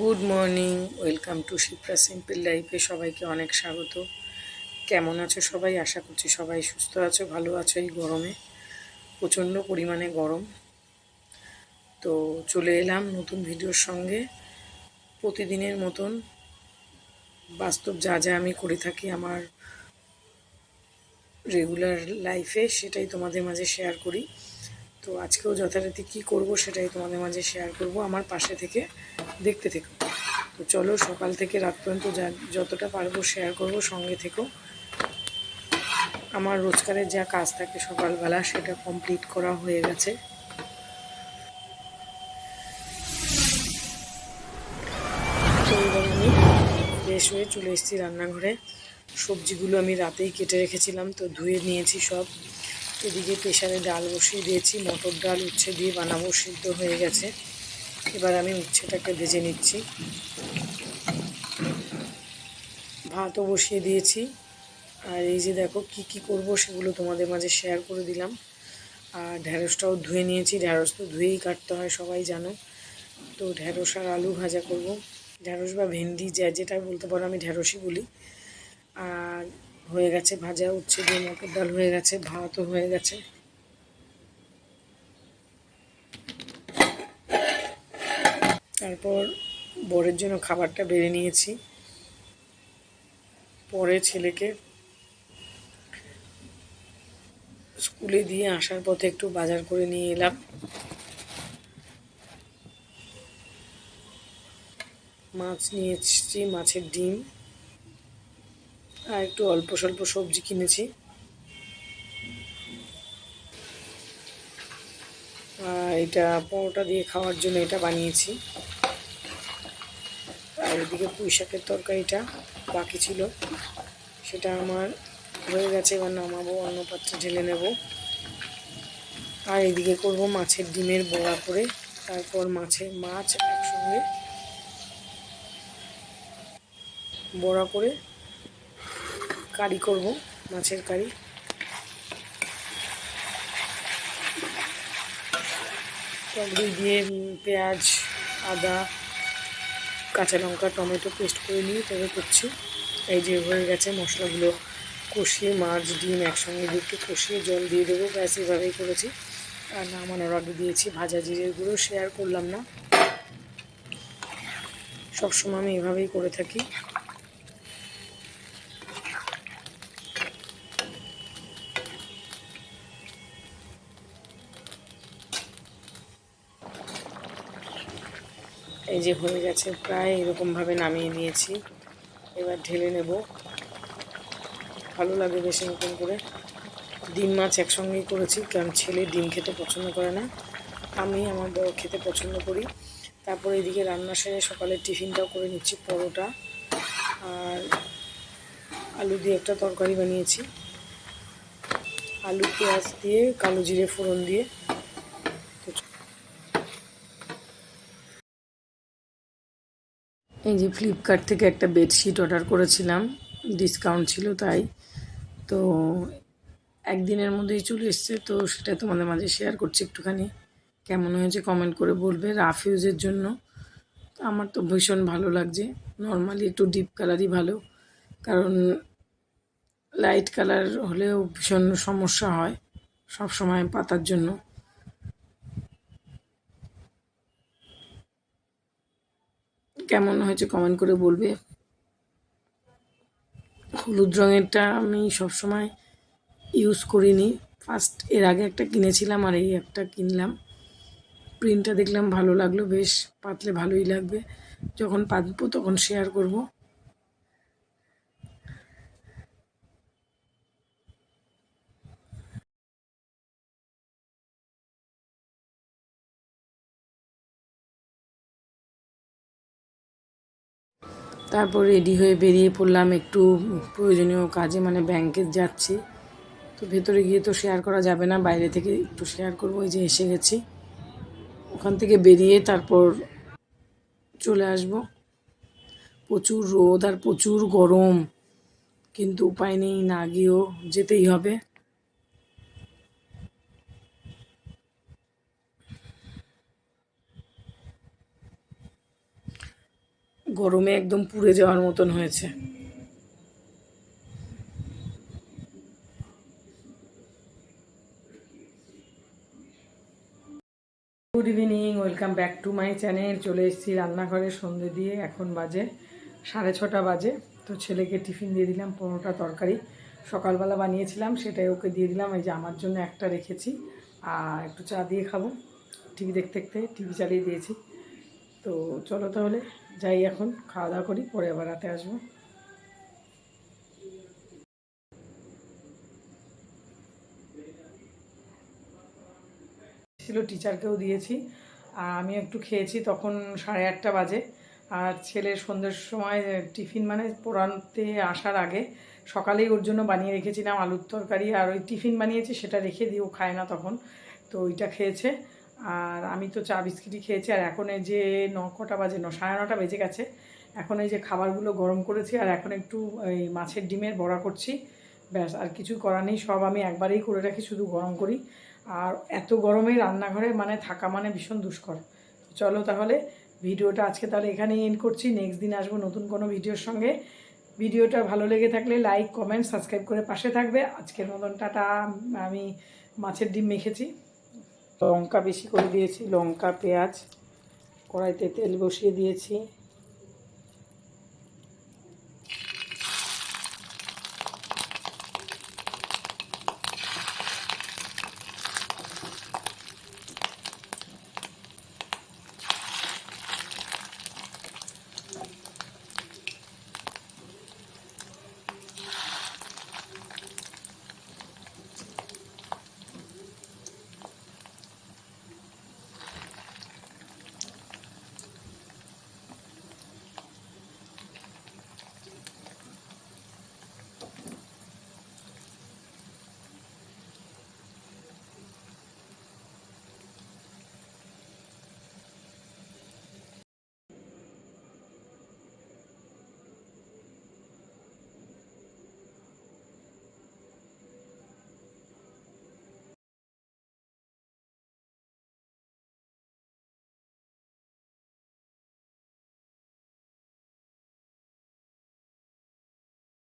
Good morning welcome to Shipra simple লাইফে সবাইকে অনেক স্বাগত। কেমন আছো সবাই? আশা করছি সবাই সুস্থ আছো, ভালো আছো এই গরমে। প্রচণ্ড পরিমাণে গরম। তো চলে এলাম নতুন ভিডিওর সঙ্গে। প্রতিদিনের মতন বাস্তব যা যা আমি করে থাকি আমার রেগুলার লাইফে সেটাই তোমাদের মাঝে শেয়ার করি। তো আজকেও যথারীতি কী করব সেটাই তোমাদের মাঝে শেয়ার করব আমার পাশে থেকে, দেখতে থেকো। তো চলো সকাল থেকে রাত পর্যন্ত যা, যতটা পারব শেয়ার করব, সঙ্গে থেকেও আমার রোজগারের যা কাজ থাকে সকালবেলা সেটা কমপ্লিট করা হয়ে গেছে। ফ্রেশ হয়ে চলে এসেছি রান্নাঘরে। সবজিগুলো আমি রাতেই কেটে রেখেছিলাম, তো ধুয়ে নিয়েছি সব। এদিকে প্রেশারে ডাল বসিয়ে দিয়েছি, মটর ডাল উচ্ছে দিয়ে বানাবো, সিদ্ধ হয়ে গেছে। এবার আমি উচ্ছেটাকে ভেজে নিচ্ছি। ভাতও বসিয়ে দিয়েছি। আর এই যে দেখো, কি কি করব সেগুলো তোমাদের মাঝে শেয়ার করে দিলাম। আর ঢ্যাঁড়সটাও ধুয়ে নিয়েছি। ঢ্যাঁড়স তো ধুয়েই কাটতে হয়, সবাই জানো। তো ঢ্যাঁড়স আর আলু ভাজা করব। ঢ্যাঁড়স বা ভেন্ডি, যা যেটা বলতে পারো আমি ঢ্যাঁড়সই বলি। আর হয়ে গেছে, ভাজা উচ্ছে দিয়ে মটর ডাল হয়ে গেছে, ভাতও হয়ে গেছে। তারপর বরের জন্য খাবারটা বেড়ে নিয়েছি। পরে ছেলেকে স্কুলে দিয়ে আসার পথে একটু বাজার করে নিয়ে এলাম। মাছ নিয়ে মাছের ডিম। আর একটু অল্প স্বল্প সবজি কিনেছি। আর এটা পরোটা দিয়ে খাওয়ার জন্য এটা বানিয়েছি। আর এদিকে পুঁই শাকের তরকারিটা বাকি ছিল। সেটা আমার হয়ে গেছে, এবার নামাবো অন্য পাত্রে ঢেলে নেব। আর এদিকে করব মাছের ডিমের বড়া করে। তারপর মাছের মাছ একসঙ্গে বড়া করে কারি করব, মাছের কারি। টক দিয়ে পেঁয়াজ, আদা, কাঁচা লঙ্কা, টমেটো পেস্ট করে নিয়ে তবে করছি। এই যে হয়ে গেছে মশলাগুলো, কষিয়ে মাছ, ডিম একসঙ্গে একটু কষিয়ে জল দিয়ে দেবো, ব্যাস এভাবেই করেছি। আর নামানোর আগে দিয়েছি ভাজা জিরের গুঁড়ো শেয়ার করলাম না। সবসময় আমি এভাবেই করে থাকি। এই যে হয়ে গেছে, প্রায় এরকমভাবে নামিয়ে নিয়েছি। এবার ঢেলে নেব। ভালো লাগে বেশ এরকম করে। ডিম মাছ একসঙ্গেই করেছি, কারণ ছেলে ডিম খেতে পছন্দ করে না। আমি আমার বড় খেতে পছন্দ করি। তারপর এদিকে রান্না সেরে সকালের টিফিনটাও করে নিচ্ছি, পরোটা আর আলু দিয়ে একটা তরকারি বানিয়েছি। আলু পেঁয়াজ দিয়ে, কালো জিরে ফোড়ন দিয়ে। এই যে ফ্লিপকার্ট থেকে একটা বেডশিট অর্ডার করেছিলাম ডিসকাউন্ট ছিল তাই। তো একদিনের মধ্যেই চলে এসছে, তো সেটা তোমাদের মাঝে শেয়ার করছি একটুখানি। কেমন হয়েছে কমেন্ট করে বলবে রাফ ইউজের জন্য। আমার তো ভীষণ ভালো লাগছে। নর্মালি একটু ডিপ কালারই ভালো, কারণ লাইট কালার হলেও ভীষণ সমস্যা হয় সব সময় পাতার জন্য। কেমন হয়েছে কমেন্ট করে বলবে। হলুদ রঙেরটা আমি সবসময় ইউজ করিনি। ফার্স্ট এর আগে একটা কিনেছিলাম আর এই একটা কিনলাম। প্রিন্টটা দেখলাম ভালো লাগল, বেশ পাতলে ভালোই লাগবে। যখন পাতবো তখন শেয়ার করব। তারপর রেডি হয়ে বেরিয়ে পড়লাম একটু প্রয়োজনীয় কাজে মানে ব্যাংকে যাচ্ছি। তো ভেতরে গিয়ে তো শেয়ার করা যাবে না, বাইরে থেকে একটু শেয়ার করব, এই যে এসে গেছি। ওখান থেকে বেরিয়ে তারপর চলে আসব। প্রচুর রোদ আর প্রচুর গরম, কিন্তু উপায় নেই, না গিয়েও যেতেই হবে। গরমে একদম পুড়ে যাওয়ার মতন হয়েছে। Good evening welcome back to my channel চলে এসেছি রান্নাঘরে সন্ধে দিয়ে, এখন বাজে সাড়ে ছটা বাজে। তো ছেলেকে টিফিন দিয়ে দিলাম পনেরোটা তরকারি। সকালবেলা বানিয়েছিলাম, সেটাই ওকে দিয়ে দিলাম। এই যে আমার জন্য একটা রেখেছি, আর একটু চা দিয়ে খাব। টিভি দেখতে দেখতে, টিভি চালিয়ে দিয়েছি। তো চলো তাহলে যাই এখন, খাওয়া দাওয়া করি, পরে আবার রাতে আসব। ছিল টিচারকেও দিয়েছি, আর আমি একটু খেয়েছি তখন সাড়ে আটটা বাজে। আর ছেলে সন্ধ্যের সময় টিফিন মানে পড়াতে আসার আগে সকালেই ওর জন্য বানিয়ে রেখেছিলাম আলুর তরকারি, আর ওই টিফিন বানিয়েছি সেটা রেখে দিয়ে ও খায় না তখন, তো ওইটা খেয়েছে। আর আমি তো চা বিস্কিটই খেয়েছি, আর এখন এই যে ন কটা বাজে, ন, সাড়ে নটা বেজে গেছে। এখন এই যে খাবারগুলো গরম করেছি, আর এখন একটু এই মাছের ডিমের বড়া করছি। ব্যাস, আর কিছু করার নেই, সব আমি একবারেই করে রাখি, শুধু গরম করি। আর এত গরমে রান্নাঘরে মানে থাকা মানে ভীষণ দুষ্কর। চলো তাহলে, ভিডিওটা আজকে তাহলে এখানেই এন্ড করছি। নেক্সট দিন আসব নতুন কোনো ভিডিওর সঙ্গে। ভিডিওটা ভালো লেগে থাকলে লাইক কমেন্ট সাবস্ক্রাইব করে পাশে থাকবে। আজকের মতন টাটা, আমি মাছের ডিম মেখেছি। লঙ্কা বেশি করে দিয়েছি লঙ্কা পেঁয়াজ কড়াইতে তেল বসিয়ে দিয়েছি।